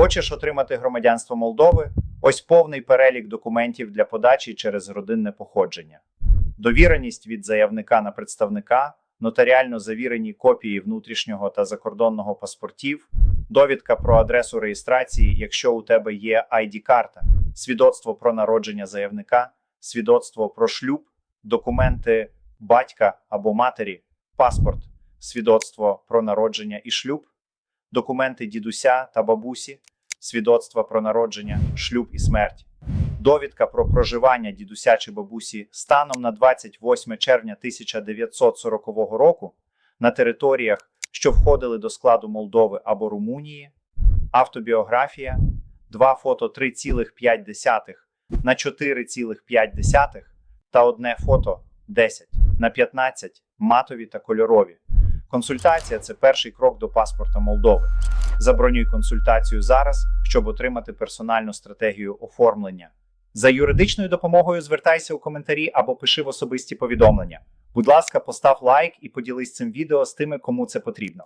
Хочеш отримати громадянство Молдови? Ось повний перелік документів для подачі через родинне походження. Довіреність від заявника на представника, нотаріально завірені копії внутрішнього та закордонного паспортів, довідка про адресу реєстрації, якщо у тебе є ID-карта, свідоцтво про народження заявника, свідоцтво про шлюб, документи батька або матері, паспорт, свідоцтво про народження і шлюб, документи дідуся та бабусі, свідоцтва про народження, шлюб і смерть, довідка про проживання дідуся чи бабусі станом на 28 червня 1940 року на територіях, що входили до складу Молдови або Румунії, автобіографія, два фото 3,5 на 4,5 та одне фото 10 на 15 матові та кольорові. Консультація це перший крок до паспорта Молдови. Забронюй консультацію зараз, щоб отримати персональну стратегію оформлення. За юридичною допомогою звертайся у коментарі або пиши в особисті повідомлення. Будь ласка, постав лайк і поділись цим відео з тими, кому це потрібно.